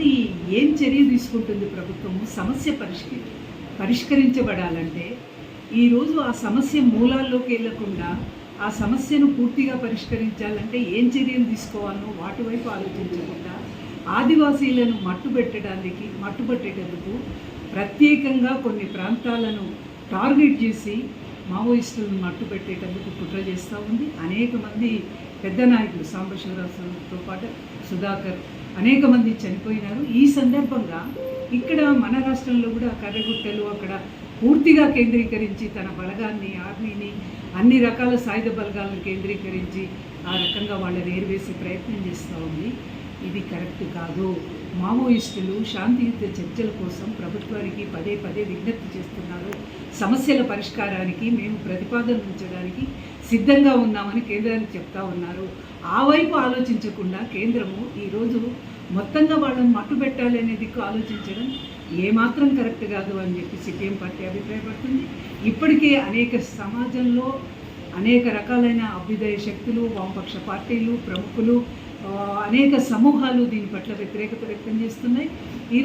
చర్య తీసుకుంటుంది ప్రభుత్వము? సమస్య పరిష్క పరిష్కరించబడాలంటే ఈరోజు ఆ సమస్య మూలాల్లోకి వెళ్ళకుండా ఆ సమస్యను పూర్తిగా పరిష్కరించాలంటే ఏం చర్యలు తీసుకోవాలో వాటి వైపు ఆలోచించకుండా ఆదివాసీలను మట్టుబెట్టడానికి మట్టుబట్టేటందుకు ప్రత్యేకంగా కొన్ని ప్రాంతాలను టార్గెట్ చేసి మావోయిస్టులను మట్టుబెట్టేటందుకు కుట్ర చేస్తూ ఉంది. అనేక మంది పెద్ద నాయకులు సాంబశివరావుతో పాటు సుధాకర్ అనేక మంది చనిపోయినారు. ఈ సందర్భంగా ఇక్కడ మన రాష్ట్రంలో కూడా కర్రగుట్టలు అక్కడ పూర్తిగా కేంద్రీకరించి తన బలగాన్ని ఆర్మీని అన్ని రకాల సాయుధ బలగాలను కేంద్రీకరించి ఆ రకంగా వాళ్ళని ఏరివేసే ప్రయత్నం చేస్తూ ఉంది. ఇది కరెక్ట్ కాదు. మావోయిస్టులు శాంతియుత చర్చల కోసం ప్రభుత్వానికి పదే పదే విజ్ఞప్తి చేస్తున్నారు. సమస్యల పరిష్కారానికి మేము ప్రతిపాదన ఉంచడానికి సిద్ధంగా ఉన్నామని కేంద్రానికి చెప్తా ఉన్నారు. ఆ వైపు ఆలోచించకుండా కేంద్రము ఈరోజు మొత్తంగా వాళ్ళని మట్టు పెట్టాలి అనే దిక్కు ఆలోచించడం ఏమాత్రం కరెక్ట్ కాదు అని చెప్పి సిపిఎం పార్టీ అభిప్రాయపడుతుంది. ఇప్పటికే అనేక సమాజంలో అనేక రకాలైన అభ్యుదయ శక్తులు వామపక్ష పార్టీలు ప్రముఖులు అనేక సమూహాలు దీని పట్ల వ్యతిరేకత వ్యక్తం చేస్తున్నాయి.